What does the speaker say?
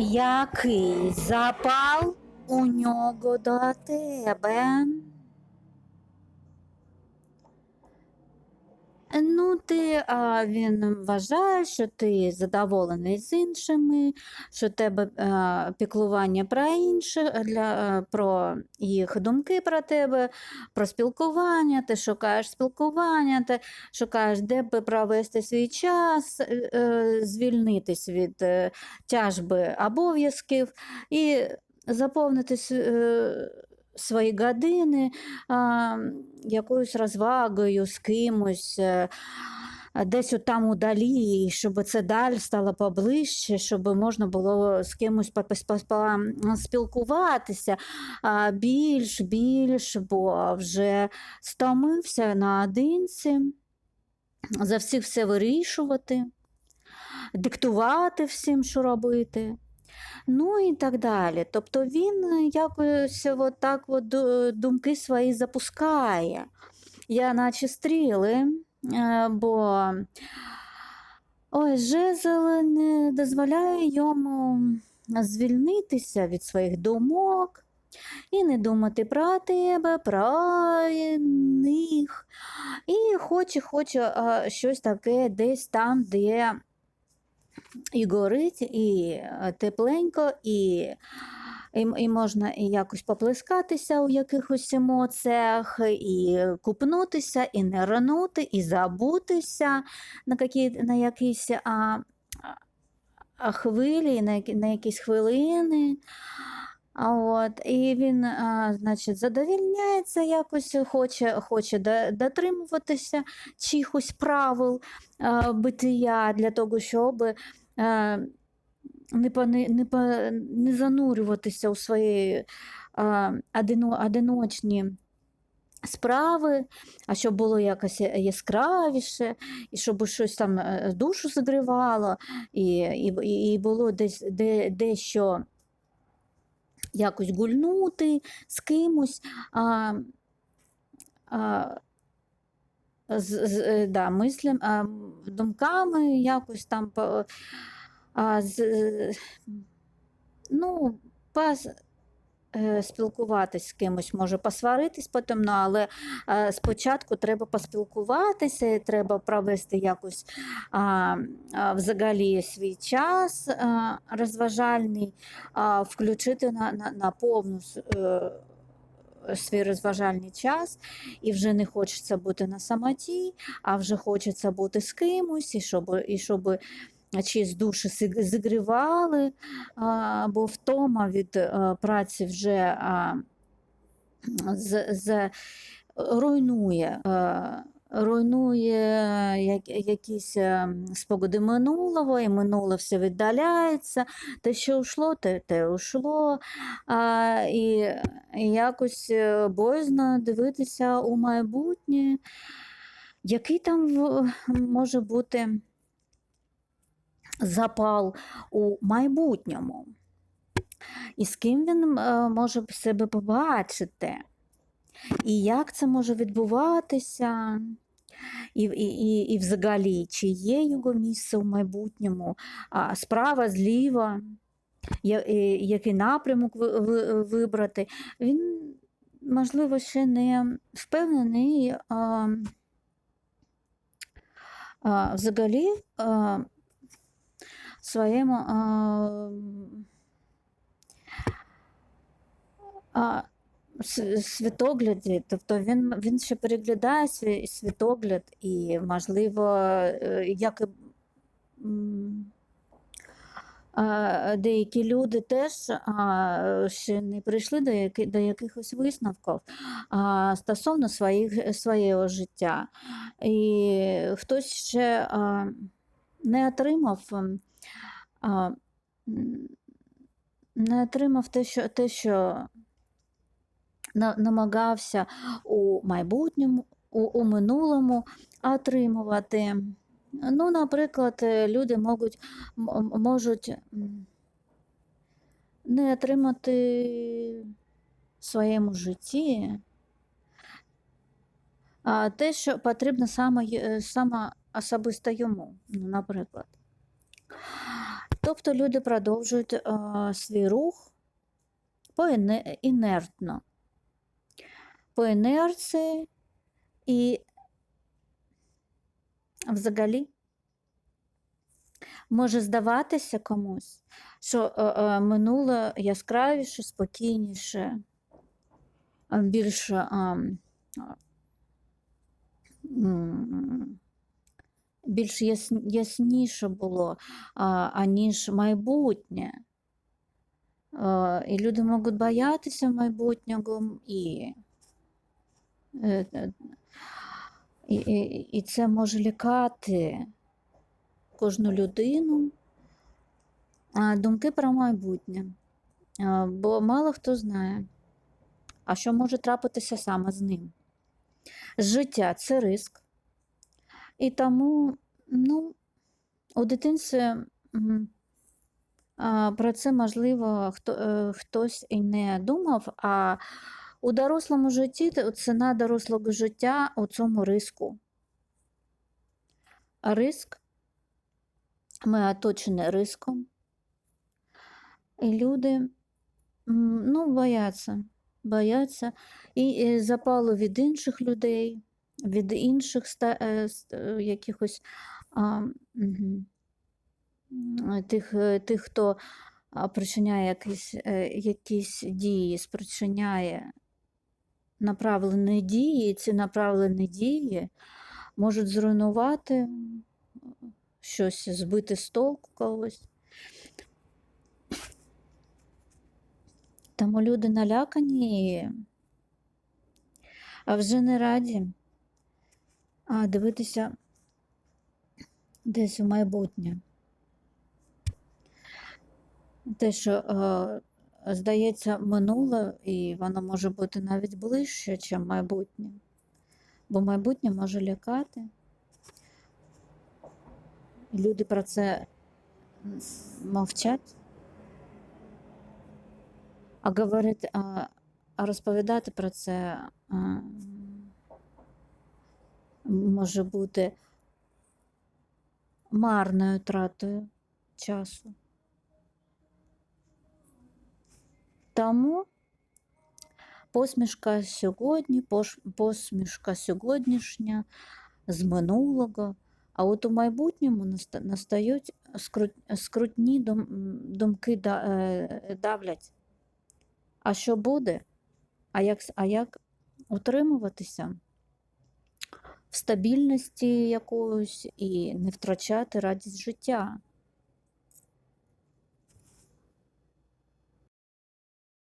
Який запал у нього до тебе? Ну, ти, а, він вважає, що ти задоволений з іншими, що тебе а, піклування про інших, для, а, про їх думки про тебе, про спілкування, ти шукаєш спілкування, ти шукаєш, де би провести свій час, е, е, звільнитись від е, тяжби обов'язків і заповнити е, свої години а, якоюсь розвагою з кимось. Десь там удалі, щоб це далі стало поближче, щоб можна було з кимось спілкуватися більш, більш, бо вже стомився наодинці, за всіх все вирішувати, диктувати всім, що робити. Ну і так далі. Тобто він е, якось от так от думки свої запускає. Я наче стріли, е, бо ой, жезл не дозволяє йому звільнитися від своїх думок і не думати про тебе, про них. І хоче, хоче е, щось таке десь там, де і горить, і е, тепленько, і, і, і можна і якось поплескатися у якихось емоціях, і купнутися, і не ранути, і забутися на, які, на якісь а, а, хвилі, на, на якісь хвилини. А от, і він, а, значить, задовільняється якось, хоче, хоче дотримуватися чихось правил а, бития для того, щоб а, не, не, по- не занурюватися у свої а, одино, одиночні справи, а щоб було якось яскравіше, і щоб щось там е, душу зігрівало, і, і, і було десь де, дещо якось гульнути з кимось. А, а, з, з, е, да, мислям, а, думками якось там а, з, ну, пас, спілкуватись з кимось, може посваритись потім, ну, але е, спочатку треба поспілкуватися, треба провести якось а, а, взагалі свій час а, розважальний, а, включити на, на, на повну е, свій розважальний час, і вже не хочеться бути на самоті, а вже хочеться бути з кимось, і щоб, і щоб чиїсь душі зігрівали, бо втома від е, праці вже з, з, руйнує. е, Руйнує якісь е, спогади минулого, і минуле все віддаляється. Те, що йшло, те, те йшло. І, якось боязно дивитися у майбутнє, який там може бути запал у майбутньому, і з ким він е, може себе побачити, і як це може відбуватися. І, і, і, і взагалі, чи є його місце у майбутньому, а справа, зліва, я- і який напрямок ви- ви- вибрати. Він, можливо, ще не впевнений а, а, взагалі а, в своєму а, а, світогляді, тобто він, він ще переглядає свій світогляд і, можливо, е, як і деякі люди теж ще не прийшли до, які, до якихось висновків стосовно своїх, свого життя. І хтось ще не отримав. А, не отримав те, що, те, що на- намагався у майбутньому, у, у минулому отримувати. Ну, наприклад, люди можуть, можуть не отримати в своєму житті те, що потрібно саме, саме особисто йому, наприклад. Тобто люди продовжують е, свій рух поіне- інертно, по інерції і взагалі може здаватися комусь, що е, е, минуле яскравіше, спокійніше, а, більш а, а, м, більш ясн- ясніше було, аніж майбутнє. І люди можуть боятися майбутнього, і, е, е, і, і, і це може лякати кожну людину. Думки про майбутнє. Бо мало хто знає, а що може трапитися саме з ним. Життя це риск. І тому ну, у дитинстві про це, можливо, хто, е, хтось і не думав, а у дорослому житті ціна дорослого життя у цьому риску. Риск, ми оточені риском, і люди ну, бояться, бояться і запалу від інших людей, від інших е, е, якихось а, тих, е, тих, хто причиняє якісь, якісь дії, спричиняє направлені дії, ці направлені дії можуть зруйнувати щось, збити з толку когось. Тому люди налякані, а вже не раді а, дивитися десь у майбутнє. Те, що е, здається минуле, і воно може бути навіть ближче, ніж майбутнє. Бо майбутнє може лякати. Люди про це мовчать. А говорити, а, розповідати про це а, може бути марною тратою часу. Тому посмішка сьогодні, посмішка сьогоднішня з минулого, а от у майбутньому настають скрутні думки е, давлять. А що буде? А як, а як утримуватися в стабільності якоїсь і не втрачати радість життя?